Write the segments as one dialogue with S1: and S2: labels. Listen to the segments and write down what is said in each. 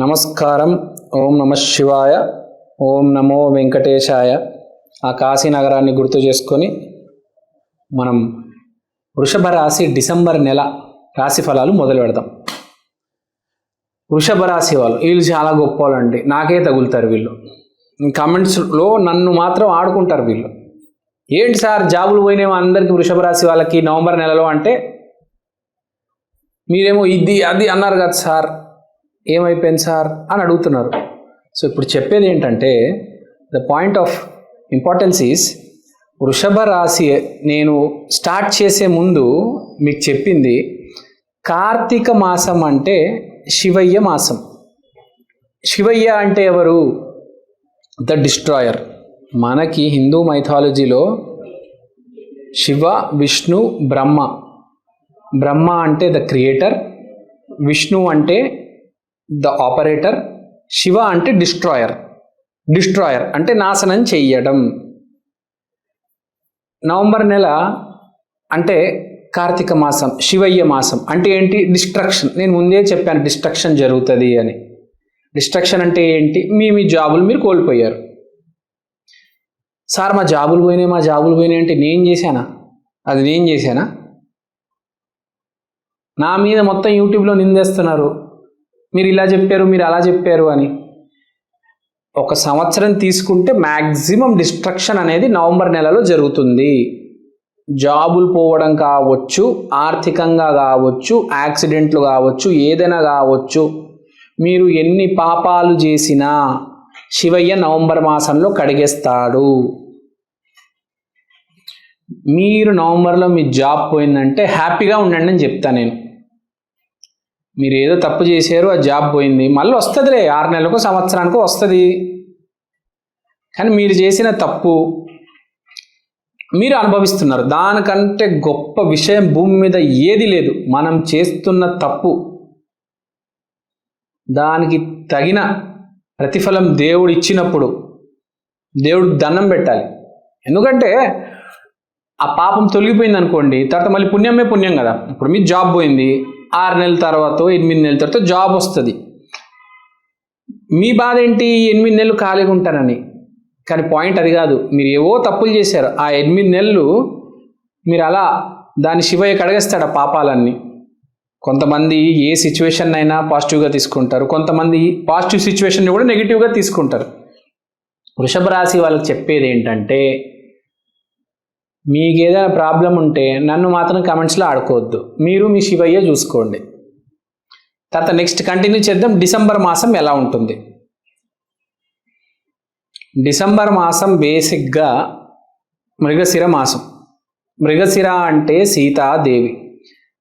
S1: నమస్కారం. ఓం నమ శివాయ. ఓం నమో వెంకటేశాయ. ఆ కాశీ నగరాన్ని గుర్తు చేసుకొని మనం వృషభ రాశి డిసెంబర్ నెల రాశి ఫలాలు మొదలు పెడదాం. వృషభ రాశి వాళ్ళు వీళ్ళు చాలా గొప్ప వాళ్ళండి నాకే తగులుతారు వీళ్ళు. కామెంట్స్లో నన్ను మాత్రం ఆడుకుంటారు వీళ్ళు. ఏంటి సార్ జాబులు పోయినేమో అందరికీ వృషభ రాశి వాళ్ళకి నవంబర్ నెలలో అంటే? మీరేమో ఇది అది అన్నారు కదా సార్. ఏమైపోయింది సార్ అని అడుగుతున్నారు. సో ఇప్పుడు చెప్పేది ఏంటంటే the point of importance is వృషభ రాశి నేను స్టార్ట్ చేసే ముందు మీకు చెప్పింది కార్తీక మాసం అంటే శివయ్య మాసం. శివయ్య అంటే ఎవరు? ద డిస్ట్రాయర్ మనకి హిందూ మైథాలజీలో శివ విష్ణు బ్రహ్మ. బ్రహ్మ అంటే ద క్రియేటర్ విష్ణు అంటే ద ఆపరేటర్ శివ అంటే డిస్ట్రాయర్. డిస్ట్రాయర్ అంటే నాశనం చెయ్యడం. నవంబర్ నెల అంటే కార్తీక మాసం శివయ్య మాసం అంటే ఏంటి? డిస్ట్రక్షన్. నేను ముందే చెప్పాను డిస్ట్రక్షన్ జరుగుతుంది అని. డిస్ట్రక్షన్ అంటే ఏంటి? మీ మీ జాబులు మీరు కోల్పోయారు. సార్ మా జాబులు పోయినాయి మా జాబులు పోయినాయి అంటే నేను చేశానా? అది నేను చేశానా? నా మీద మొత్తం యూట్యూబ్లో నిందేస్తున్నారు. మీరు ఇలా చెప్పారు మీరు అలా చెప్పారు అని. ఒక సంవత్సరం తీసుకుంటే మ్యాక్సిమం డిస్ట్రక్షన్ అనేది నవంబర్ నెలలో జరుగుతుంది. జాబులు పోవడం కావచ్చు ఆర్థికంగా కావచ్చు యాక్సిడెంట్లు కావచ్చు ఏదైనా కావచ్చు. మీరు ఎన్ని పాపాలు చేసినా శివయ్య నవంబర్ మాసంలో కడిగేస్తాడు. మీరు నవంబర్లో మీ జాబ్ పోయిందంటే హ్యాపీగా ఉండండి అని చెప్తా నేను. మీరు ఏదో తప్పు చేశారు ఆ జాబ్ పోయింది. మళ్ళీ వస్తుందిలే ఆరు నెలలకు సంవత్సరానికి వస్తుంది. కానీ మీరు చేసిన తప్పు మీరు అనుభవిస్తున్నారు. దానికంటే గొప్ప విషయం భూమి మీద ఏది లేదు. మనం చేస్తున్న తప్పు. దానికి తగిన ప్రతిఫలం దేవుడు ఇచ్చినప్పుడు దేవుడు దండం పెట్టాలి. ఎందుకంటే ఆ పాపం తొలగిపోయింది అనుకోండి తర్వాత మళ్ళీ పుణ్యమే పుణ్యం కదా. ఇప్పుడు మీ జాబ్ పోయింది ఆరు నెలల తర్వాత ఎనిమిది నెలల తర్వాత జాబ్ వస్తుంది. మీ బాధ ఏంటి? ఎనిమిది నెలలు ఖాళీగా ఉంటానని. కానీ పాయింట్ అది కాదు. మీరు ఏవో తప్పులు చేశారు. ఆ ఎనిమిది నెలలు మీరు అలా దాని శివయ్య కడగేస్తాడు ఆ పాపాలన్నీ. కొంతమంది ఏ సిచ్యువేషన్ అయినా పాజిటివ్గా తీసుకుంటారు. కొంతమంది పాజిటివ్ సిచ్యువేషన్ని కూడా నెగిటివ్గా తీసుకుంటారు. వృషభ రాశి వాళ్ళకి చెప్పేది ఏంటంటే మీకు ఏదైనా ప్రాబ్లం ఉంటే నన్ను మాత్రం కమెంట్స్లో ఆడుకోవద్దు. మీరు మీ శివయ్య చూసుకోండి. తర్వాత నెక్స్ట్ కంటిన్యూ చేద్దాం. డిసెంబర్ మాసం ఎలా ఉంటుంది? డిసెంబర్ మాసం బేసిక్గా మృగశిర మాసం. మృగశిర అంటే సీతాదేవి.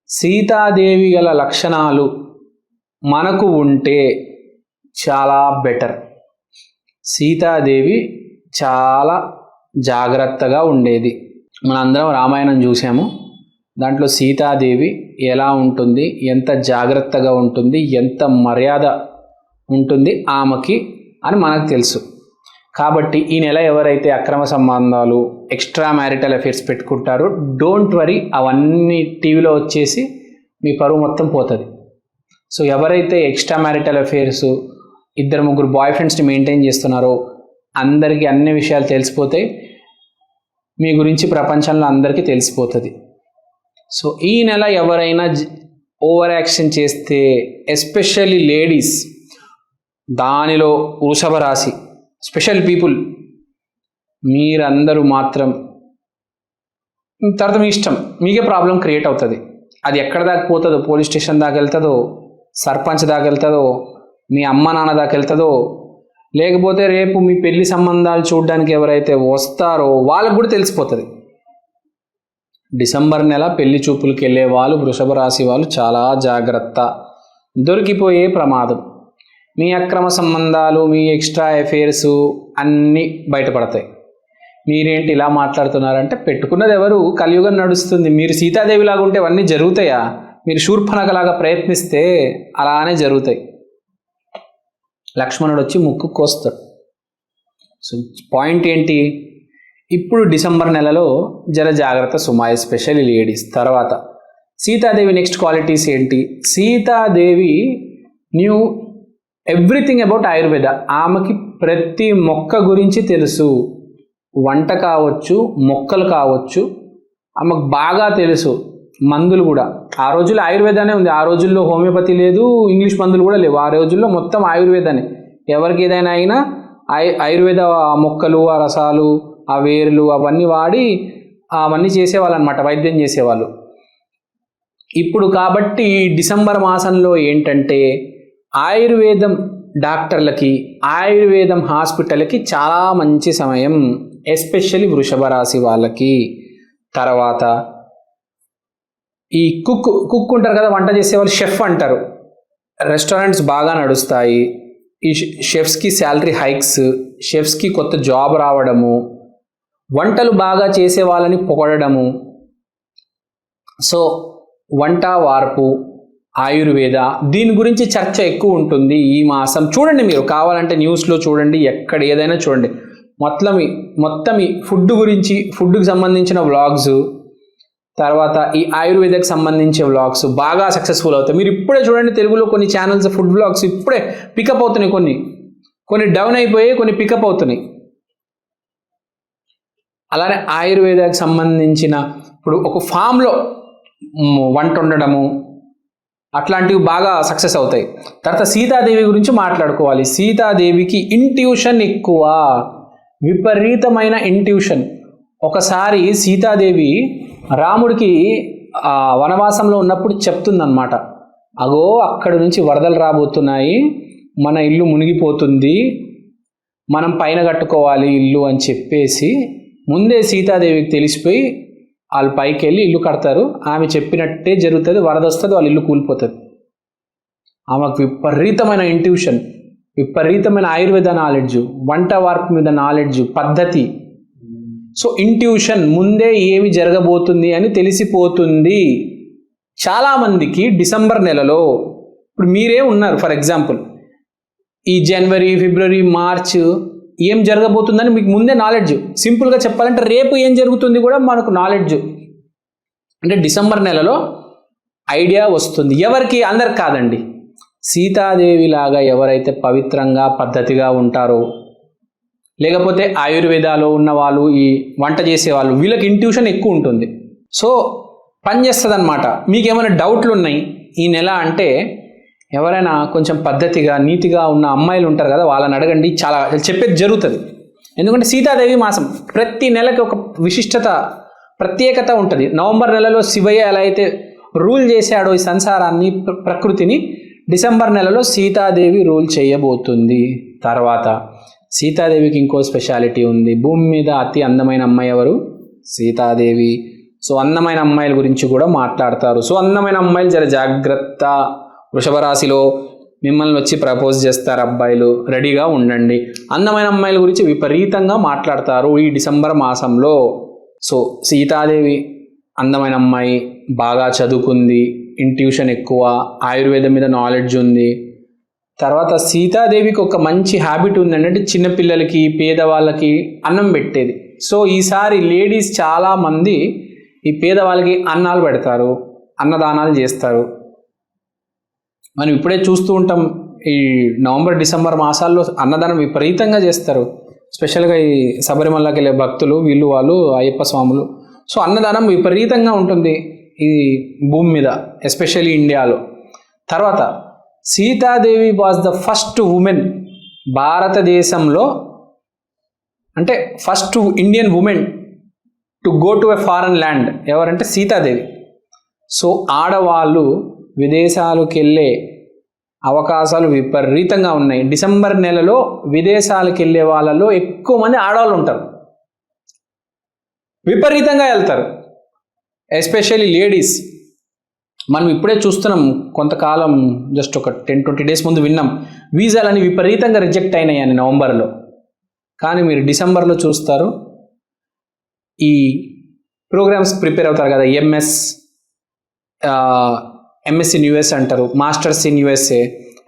S1: సీతాదేవి గల లక్షణాలు మనకు ఉంటే చాలా బెటర్. సీతాదేవి చాలా జాగ్రత్తగా ఉండేది. మనందరం రామాయణం చూసాము దాంట్లో సీతాదేవి ఎలా ఉంటుంది ఎంత జాగ్రత్తగా ఉంటుంది ఎంత మర్యాద ఉంటుంది ఆమెకి అని మనకు తెలుసు. కాబట్టి ఈ నెల ఎవరైతే అక్రమ సంబంధాలు ఎక్స్ట్రా మ్యారిటల్ అఫేర్స్ పెట్టుకుంటారో డోంట్ వరీ అవన్నీ టీవీలో వచ్చేసి మీ పరువు మొత్తం పోతుంది. సో ఎవరైతే ఎక్స్ట్రా మ్యారిటల్ అఫేర్స్ ఇద్దరు ముగ్గురు బాయ్ ఫ్రెండ్స్ని మెయింటైన్ చేస్తున్నారో అందరికీ అన్ని విషయాలు తెలిసిపోతాయి. మీ గురించి ప్రపంచంలో అందరికీ తెలిసిపోతుంది. సో ఈ నెల ఎవరైనా ఓవర్ యాక్షన్ చేస్తే ఎస్పెషల్లీ లేడీస్ దానిలో వృషభ రాశి స్పెషల్ పీపుల్ మీరందరూ మాత్రం తర్వాత మీ ఇష్టం మీకే ప్రాబ్లం క్రియేట్ అవుతుంది. అది ఎక్కడ దాకా పోతుందో పోలీస్ స్టేషన్ దాకా వెళ్తుందో సర్పంచ్ దాకా వెళ్తుందో మీ అమ్మ నాన్న దాకా వెళ్తుందో లేకపోతే రేపు మీ పెళ్ళి సంబంధాలు చూడడానికి ఎవరైతే వస్తారో వాళ్ళకు కూడా తెలిసిపోతుంది. డిసెంబర్ నెల పెళ్ళి చూపులకు వెళ్ళే వాళ్ళు వృషభ రాశి వాళ్ళు చాలా జాగ్రత్త. దొరికిపోయే ప్రమాదం. మీ అక్రమ సంబంధాలు మీ ఎక్స్ట్రా అఫేర్స్ అన్నీ బయటపడతాయి. మీరేంటి ఇలా మాట్లాడుతున్నారంటే పెట్టుకున్నది ఎవరు? కలియుగం నడుస్తుంది. మీరు సీతాదేవిలాగా ఉంటే అవన్నీ జరుగుతాయా? మీరు శూర్పణకలాగా ప్రయత్నిస్తే అలానే జరుగుతాయి. లక్ష్మణుడు వచ్చి ముక్కు కోస్తాడు. సో పాయింట్ ఏంటి? ఇప్పుడు డిసెంబర్ నెలలో జర జాగ్రత్త సుమాయ స్పెషల్ లేడీస్ తర్వాత. సీతాదేవి నెక్స్ట్ క్వాలిటీస్ ఏంటి? Sitadevi knew everything about Ayurveda. ఆమెకి ప్రతి మొక్క గురించి తెలుసు. వంట కావచ్చు మొక్కలు కావచ్చు. ఆమెకు బాగా తెలుసు. మందులు కూడా. ఆ రోజుల్లో ఆయుర్వేదానే ఉంది. ఆ రోజుల్లో హోమియోపతి లేదు ఇంగ్లీష్ మందులు కూడా లేవు. ఆ రోజుల్లో మొత్తం ఆయుర్వేదానే. ఎవరికి ఏదైనా అయినా ఆయు ఆయుర్వేద ఆ మొక్కలు ఆ రసాలు ఆ వేర్లు అవన్నీ వాడి అవన్నీ చేసేవాళ్ళు అనమాట వైద్యం చేసేవాళ్ళు. ఇప్పుడు కాబట్టి డిసెంబర్ మాసంలో ఏంటంటే ఆయుర్వేదం డాక్టర్లకి ఆయుర్వేదం హాస్పిటల్కి చాలా మంచి సమయం ఎస్పెషల్లీ వృషభ రాశి వాళ్ళకి. తర్వాత ఈ కుక్ కుక్ ఉంటారు కదా వంట చేసేవాళ్ళు షెఫ్ అంటారు. రెస్టారెంట్స్ బాగా నడుస్తాయి. ఈ షెఫ్స్కి శాలరీ హైక్స్ షెఫ్స్కి కొత్త జాబ్ రావడము వంటలు బాగా చేసే వాళ్ళని పొగడము సో వంట వార్పు ఆయుర్వేద దీని గురించి చర్చ ఎక్కువ ఉంటుంది ఈ మాసం. చూడండి మీరు కావాలంటే న్యూస్లో చూడండి ఎక్కడ ఏదైనా చూడండి. మొత్తం మొత్తం ఫుడ్ గురించి ఫుడ్కి సంబంధించిన వ్లాగ్స్ తర్వాత ఈ ఆయుర్వేదకు సంబంధించే వ్లాగ్స్ బాగా సక్సెస్ఫుల్ అవుతాయి. మీరు ఇప్పుడే చూడండి తెలుగులో కొన్ని ఛానల్స్ ఫుడ్ వ్లాగ్స్ ఇప్పుడే పికప్ అవుతున్నాయి కొన్ని. కొన్ని డౌన్ అయిపోయి కొన్ని పికప్ అవుతున్నాయి. అలానే ఆయుర్వేదకు సంబంధించిన ఇప్పుడు ఒక ఫామ్లో వంట వండడము అట్లాంటివి బాగా సక్సెస్ అవుతాయి. తర్వాత సీతాదేవి గురించి మాట్లాడుకోవాలి. సీతాదేవికి ఇంట్యూషన్ ఎక్కువ. విపరీతమైన ఇంట్యూషన్ ఒకసారి సీతాదేవి రాముడికి ఆ, వనవాసంలో ఉన్నప్పుడు చెప్తుందన్నమాట. అగో అక్కడి నుంచి వరదలు రాబోతున్నాయి. మన ఇల్లు మునిగిపోతుంది. మనం పైన కట్టుకోవాలి ఇల్లు అని చెప్పేసి ముందే సీతాదేవికి తెలిసిపోయి వాళ్ళు పైకి వెళ్ళి ఇల్లు కడతారు. ఆమె చెప్పినట్టే జరుగుతుంది. వరద వస్తుంది వాళ్ళ ఇల్లు కూలిపోతుంది. ఆమెకు విపరీతమైన ఇంట్యూషన్ విపరీతమైన ఆయుర్వేద నాలెడ్జ్ వంట వార్పు మీద నాలెడ్జ్ పద్ధతి సో ఇంట్యూషన్ ముందే ఏమి జరగబోతుంది అని తెలిసిపోతుంది. చాలామందికి డిసెంబర్ నెలలో ఇప్పుడు మీరే ఉన్నారు ఫర్ ఎగ్జాంపుల్. ఈ జనవరి ఫిబ్రవరి మార్చ్ ఏం జరగబోతుందని మీకు ముందే నాలెడ్జ్ సింపుల్గా చెప్పాలంటే రేపు ఏం జరుగుతుంది కూడా మనకు నాలెడ్జ్ అంటే డిసెంబర్ నెలలో ఐడియా వస్తుంది. ఎవరికి? అందరికి కాదండి. సీతాదేవి లాగా ఎవరైతే పవిత్రంగా పద్ధతిగా ఉంటారో లేకపోతే ఆయుర్వేదాలో ఉన్న వాళ్ళు ఈ వంట చేసే వాళ్ళు వీళ్ళకి ఇంట్యూషన్ ఎక్కువ ఉంటుంది. సో పనిచేస్తుంది అనమాట మీకేమైనా డౌట్లు ఉన్నాయి? ఈ నెల అంటే ఎవరైనా కొంచెం పద్ధతిగా నీతిగా ఉన్న అమ్మాయిలు ఉంటారు కదా వాళ్ళని అడగండి. చాలా చెప్పేది జరుగుతుంది. ఎందుకంటే సీతాదేవి మాసం ప్రతి నెలకి ఒక విశిష్టత ప్రత్యేకత ఉంటుంది. నవంబర్ నెలలో శివయ్య ఎలా అయితే రూల్ చేశాడో ఈ సంసారాన్ని ప్ర- ప్రకృతిని డిసెంబర్ నెలలో సీతాదేవి రూల్ చేయబోతుంది. తర్వాత సీతాదేవికి ఇంకో స్పెషాలిటీ ఉంది. భూమి మీద అతి అందమైన అమ్మాయి ఎవరు? సీతాదేవి. సో అందమైన అమ్మాయిల గురించి కూడా మాట్లాడతారు. సో అందమైన అమ్మాయిలు జర జాగ్రత్త. వృషభ రాశిలో మిమ్మల్ని వచ్చి ప్రపోజ్ చేస్తారు అబ్బాయిలు. రెడీగా ఉండండి. అందమైన అమ్మాయిల గురించి విపరీతంగా మాట్లాడతారు ఈ డిసెంబర్ మాసంలో. సో సీతాదేవి అందమైన అమ్మాయి. బాగా చదువుకుంది. ఇంట్యూషన్ ఎక్కువ. ఆయుర్వేదం మీద నాలెడ్జ్ ఉంది. తర్వాత సీతాదేవికి ఒక మంచి హ్యాబిట్ ఉందంటే చిన్నపిల్లలకి పేదవాళ్ళకి అన్నం పెట్టేది. సో ఈసారి లేడీస్ చాలామంది ఈ పేదవాళ్ళకి అన్నాలు పెడతారు అన్నదానాలు చేస్తారు. మనం ఇప్పుడే చూస్తూ ఉంటాం ఈ నవంబర్ డిసెంబర్ మాసాల్లో అన్నదానం విపరీతంగా చేస్తారు. స్పెషల్గా ఈ శబరిమలకి వెళ్ళే భక్తులు వీళ్ళు వాళ్ళు అయ్యప్ప స్వాములు. సో అన్నదానం విపరీతంగా ఉంటుంది ఈ భూమి మీద ఎస్పెషల్లీ ఇండియాలో. తర్వాత Sitadevi was the first women భారతదేశంలో అంటే first Indian women to go to a foreign land ఎవరంటే సీతాదేవి. సో ఆడవాళ్ళు విదేశాలకు వెళ్ళే అవకాశాలు విపరీతంగా ఉన్నాయి. డిసెంబర్ నెలలో విదేశాలకు వెళ్ళే వాళ్ళలో ఎక్కువ మంది ఆడవాళ్ళు ఉంటారు. విపరీతంగా వెళ్తారు. Especially ladies. మనం ఇప్పుడే చూస్తున్నాం కొంతకాలం జస్ట్ ఒక టెన్ ట్వంటీ డేస్ ముందు విన్నాం వీసాలని విపరీతంగా రిజెక్ట్ అయినాయని నవంబర్లో. కానీ మీరు డిసెంబర్లో చూస్తారు ఈ ప్రోగ్రామ్స్ ప్రిపేర్ అవుతారు కదా ఎంఎస్ ఎంఎస్ ఇన్ యూఎస్ అంటారు మాస్టర్స్ ఇన్ యూఎస్ఏ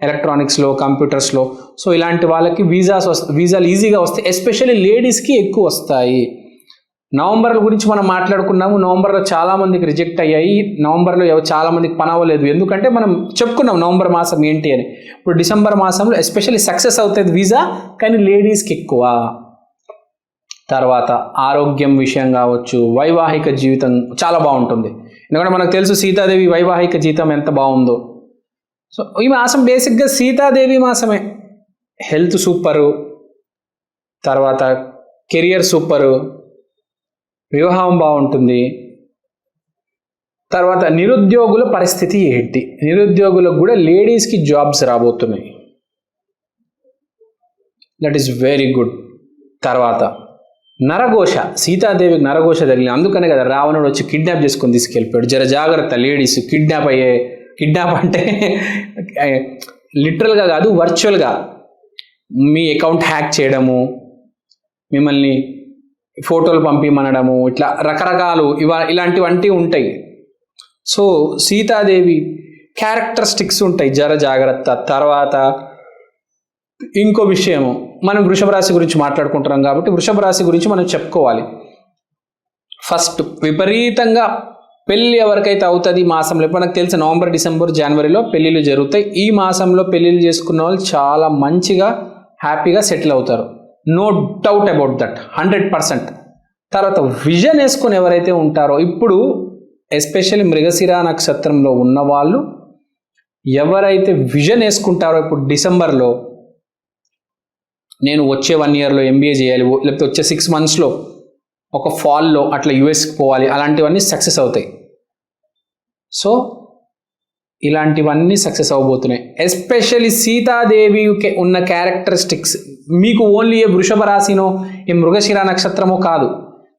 S1: ఎలక్ట్రానిక్స్లో కంప్యూటర్స్లో. సో ఇలాంటి వాళ్ళకి వీసాస్ వస్త వీసాలు ఈజీగా వస్తాయి ఎస్పెషల్లీ లేడీస్కి ఎక్కువ వస్తాయి. నవంబర్ గురించి మనం మాట్లాడుకున్నాము. నవంబర్లో చాలామందికి రిజెక్ట్ అయ్యాయి. నవంబర్లో చాలామందికి చాలా మందికి పని అవ్వలేదు. ఎందుకంటే మనం చెప్పుకున్నాం నవంబర్ మాసం ఏంటి అని. ఇప్పుడు డిసెంబర్ మాసంలో ఎస్పెషల్లీ సక్సెస్ అవుతుంది వీసా కానీ లేడీస్కి ఎక్కువ. తర్వాత ఆరోగ్యం విషయం కావచ్చు వైవాహిక జీవితం చాలా బాగుంటుంది. ఎందుకంటే మనకు తెలుసు సీతాదేవి వైవాహిక జీవితం ఎంత బాగుందో. సో ఈ మాసం బేసిక్గా సీతాదేవి మాసమే. Health super. తర్వాత కెరియర్ సూపరు. వివాహం బాగుంటుంది. తర్వాత నిరుద్యోగుల పరిస్థితి ఏంటి? నిరుద్యోగులకు కూడా లేడీస్కి జాబ్స్ రాబోతున్నాయి. దట్ ఈస్ వెరీ గుడ్ తర్వాత నరఘోష సీతాదేవికి నరఘోష తగిలింది అందుకనే కదా రావణుడు వచ్చి కిడ్నాప్ చేసుకొని తీసుకెళ్ళిపోయాడు. జర జాగ్రత్త లేడీస్ కిడ్నాప్ అయ్యే కిడ్నాప్ అంటే లిటరల్గా కాదు వర్చువల్గా మీ అకౌంట్ హ్యాక్ చేయడము మిమ్మల్ని ఫోటోలు పంపిమనడము ఇట్లా రకరకాలు ఇవా ఇలాంటివంటి ఉంటాయి. సో సీతాదేవి క్యారెక్టరిస్టిక్స్ ఉంటాయి జర జాగ్రత్త. తర్వాత ఇంకో విషయము మనం వృషభ రాశి గురించి మాట్లాడుకుంటున్నాం కాబట్టి వృషభ రాశి గురించి మనం చెప్పుకోవాలి. ఫస్ట్ విపరీతంగా పెళ్ళి ఎవరికైతే అవుతుంది ఈ మాసంలో ఇప్పుడు నాకు తెలిసి నవంబర్ డిసెంబర్ జనవరిలో పెళ్ళిళ్ళు జరుగుతాయి. ఈ మాసంలో పెళ్ళిళ్ళు చేసుకున్న వాళ్ళు చాలా మంచిగా హ్యాపీగా సెటిల్ అవుతారు. No doubt about that hundred percent తర్వాత విజన్ వేసుకొని ఎవరైతే ఉంటారో ఇప్పుడు ఎస్పెషల్లీ మృగశిరా నక్షత్రంలో ఉన్న వాళ్ళు ఎవరైతే విజన్ వేసుకుంటారో ఇప్పుడు డిసెంబర్లో నేను వచ్చే వన్ ఇయర్లో ఎంబీఏ చేయాలి లేకపోతే వచ్చే సిక్స్ మంత్స్లో ఒక ఫాల్లో అట్లా యుఎస్కి పోవాలి అలాంటివన్నీ సక్సెస్ అవుతాయి. సో ఇలాంటివన్నీ సక్సెస్ అవ్వబోతున్నాయి. ఎస్పెషల్లీ సీతాదేవికి ఉన్న క్యారెక్టరిస్టిక్స్ మీకు ఓన్లీ ఏ వృషభ రాశినో ఏ మృగశిర నక్షత్రమో కాదు.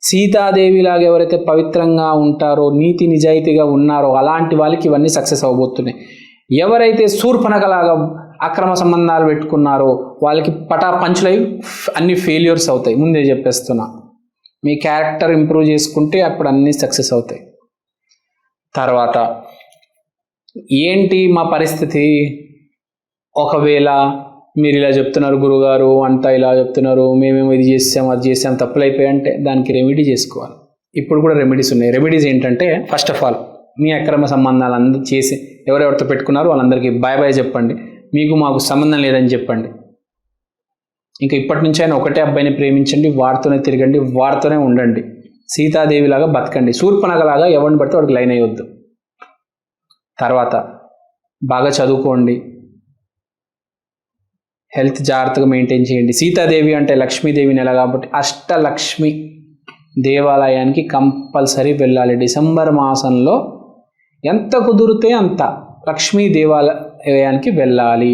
S1: సీతాదేవిలాగా ఎవరైతే పవిత్రంగా ఉంటారో నీతి నిజాయితీగా ఉన్నారో అలాంటి వాళ్ళకి ఇవన్నీ సక్సెస్ అవ్వబోతున్నాయి. ఎవరైతే శూర్పణకలాగా అక్రమ సంబంధాలు పెట్టుకున్నారో వాళ్ళకి పటా పంచులై అన్ని ఫెయిల్యూర్స్ అవుతాయి. ముందే చెప్పేస్తున్నా. మీ క్యారెక్టర్ ఇంప్రూవ్ చేసుకుంటే అప్పుడు అన్నీ సక్సెస్ అవుతాయి. తర్వాత ఏంటి మా పరిస్థితి? ఒకవేళ మీరు ఇలా చెప్తున్నారు గురుగారు అంతా ఇలా చెప్తున్నారు మేమేమో ఇది చేసాం అది చేసాం తప్పులు అయిపోయాయంటే దానికి రెమెడీ చేసుకోవాలి. ఇప్పుడు కూడా రెమెడీస్ ఉన్నాయి. రెమెడీస్ ఏంటంటే ఫస్ట్ ఆఫ్ ఆల్ మీ అక్రమ సంబంధాలు అందరూ చేసి ఎవరెవరితో పెట్టుకున్నారో వాళ్ళందరికీ బాయ్ బాయ్ చెప్పండి. మీకు మాకు సంబంధం లేదని చెప్పండి. ఇంకా ఇప్పటి నుంచి ఆయన ఒకటే అబ్బాయిని ప్రేమించండి వారితోనే తిరగండి వారితోనే ఉండండి. సీతాదేవిలాగా బతకండి. శూర్పణగలాగా ఎవరిని పడితే వాడికి లైన్ అయ్యొద్దు. తర్వాత బాగా చదువుకోండి. హెల్త్ జాగ్రత్తగా మెయింటైన్ చేయండి. సీతాదేవి అంటే లక్ష్మీదేవి నెల కాబట్టి అష్టలక్ష్మి దేవాలయానికి కంపల్సరీ వెళ్ళాలి. డిసెంబర్ మాసంలో ఎంత కుదిరితే అంత లక్ష్మీ దేవాలయానికి వెళ్ళాలి.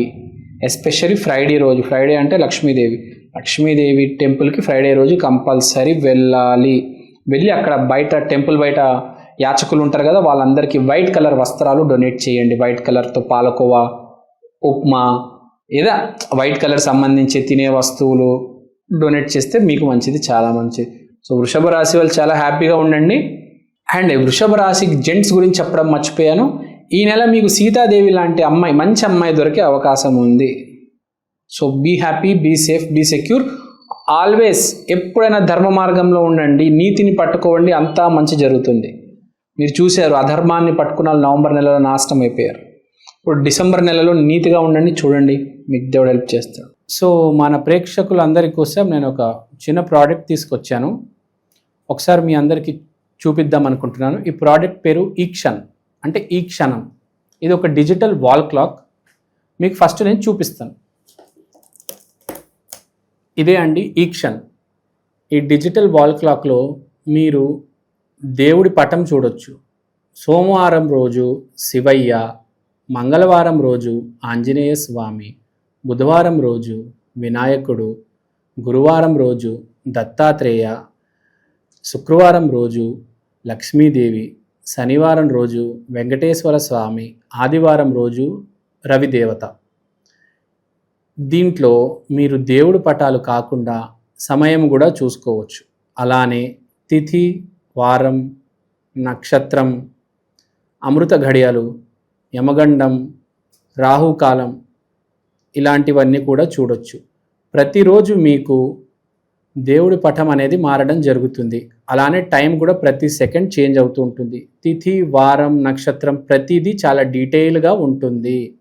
S1: ఎస్పెషల్లీ ఫ్రైడే రోజు. ఫ్రైడే అంటే లక్ష్మీదేవి. లక్ష్మీదేవి టెంపుల్కి ఫ్రైడే రోజు కంపల్సరీ వెళ్ళాలి. వెళ్ళి అక్కడ బయట టెంపుల్ బయట యాచకులు ఉంటారు కదా వాళ్ళందరికీ వైట్ కలర్ వస్త్రాలు డొనేట్ చేయండి. వైట్ కలర్తో పాలకోవా ఉప్మా ఏదా వైట్ కలర్ సంబంధించి తినే వస్తువులు డొనేట్ చేస్తే మీకు మంచిది చాలా మంచిది. సో వృషభ రాశి వాళ్ళు చాలా హ్యాపీగా ఉండండి. అండ్ వృషభ రాశి జెంట్స్ గురించి చెప్పడం మర్చిపోయాను. ఈ నెల మీకు సీతాదేవి లాంటి అమ్మాయి మంచి అమ్మాయి దొరికే అవకాశం ఉంది. So be happy be safe be secure. Always ఎప్పుడైనా ధర్మ మార్గంలో ఉండండి నీతిని పట్టుకోండి అంతా మంచి జరుగుతుంది. మీరు చూశారు అధర్మాన్ని పట్టుకున్న నవంబర్ నెలలో నాశనం అయిపోయారు. ఇప్పుడు డిసెంబర్ నెలలో నీతిగా ఉండండి చూడండి మీకు దేవుడు హెల్ప్ చేస్తాడు. సో మన ప్రేక్షకులందరి కోసం నేను ఒక చిన్న ప్రోడక్ట్ తీసుకొచ్చాను. ఒకసారి మీ అందరికీ చూపిద్దాం అనుకుంటున్నాను. ఈ ప్రోడక్ట్ పేరు ఈక్షన్ అంటే ఈ క్షణం. ఇది ఒక డిజిటల్ వాల్ క్లాక్. మీకు ఫస్ట్ నేను చూపిస్తాను. ఇదే అండి ఈక్షన్ ఈ డిజిటల్ వాల్ క్లాక్లో మీరు దేవుడి పటం చూడొచ్చు. సోమవారం రోజు శివయ్య మంగళవారం రోజు ఆంజనేయ స్వామి బుధవారం రోజు వినాయకుడు గురువారం రోజు దత్తాత్రేయ శుక్రవారం రోజు లక్ష్మీదేవి శనివారం రోజు వెంకటేశ్వర స్వామి ఆదివారం రోజు రవిదేవత. దీంట్లో మీరు దేవుడు పటాలు కాకుండా సమయం కూడా చూసుకోవచ్చు. అలానే తిథి వారం నక్షత్రం అమృత ఘడియలు యమగండం రాహుకాలం ఇలాంటివన్నీ కూడా చూడొచ్చు. ప్రతిరోజు మీకు దేవుడి పటం అనేది మారడం జరుగుతుంది. అలానే టైం కూడా ప్రతి సెకండ్ చేంజ్ అవుతూ ఉంటుంది. తిథి వారం నక్షత్రం ప్రతిదీ చాలా డీటెయిల్గా ఉంటుంది.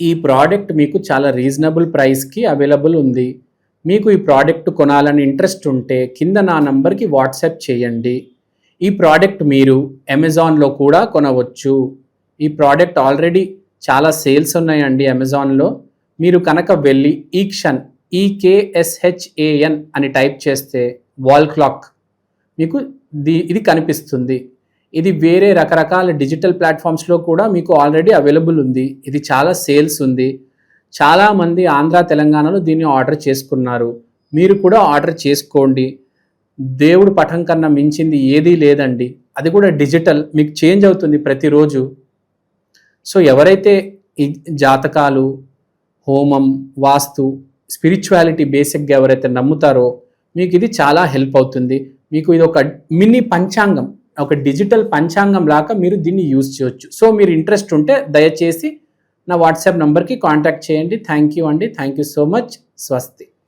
S1: ఈ ప్రోడక్ట్ మీకు చాలా రీజనబుల్ ప్రైస్కి అవైలబుల్ ఉంది. మీకు ఈ ప్రోడక్ట్ కొనాలని ఇంట్రెస్ట్ ఉంటే కింద నా నంబర్కి వాట్సాప్ చేయండి. ఈ ప్రోడక్ట్ మీరు అమెజాన్లో కూడా కొనవచ్చు. ఈ ప్రోడక్ట్ ఆల్రెడీ చాలా సేల్స్ ఉన్నాయండి అమెజాన్లో మీరు కనుక వెళ్ళి ఈక్షన్ ఈకేఎస్హెచ్ఏఎన్ అని టైప్ చేస్తే వాల్ క్లాక్ మీకు ది ఇది కనిపిస్తుంది. ఇది వేరే రకరకాల డిజిటల్ ప్లాట్ఫామ్స్లో కూడా మీకు ఆల్రెడీ అవైలబుల్ ఉంది. ఇది చాలా సేల్స్ ఉంది. చాలామంది ఆంధ్ర తెలంగాణలో దీన్ని ఆర్డర్ చేసుకున్నారు. మీరు కూడా ఆర్డర్ చేసుకోండి. దేవుడు పటం కన్నా మించింది ఏదీ లేదండి. అది కూడా డిజిటల్ మీకు చేంజ్ అవుతుంది ప్రతిరోజు. సో ఎవరైతే ఈ జాతకాలు హోమం వాస్తు స్పిరిచువాలిటీ బేసిక్గా ఎవరైతే నమ్ముతారో మీకు ఇది చాలా హెల్ప్ అవుతుంది. మీకు ఇది ఒక మినీ పంచాంగం ఒక డిజిటల్ పంచాంగం లాగా మీరు దీన్ని యూజ్ చేయొచ్చు. సో మీరు ఇంట్రెస్ట్ ఉంటే దయచేసి నా వాట్సాప్ నంబర్కి కాంటాక్ట్ చేయండి. థ్యాంక్ యూ అండి. థ్యాంక్ యూ సో మచ్ స్వస్తి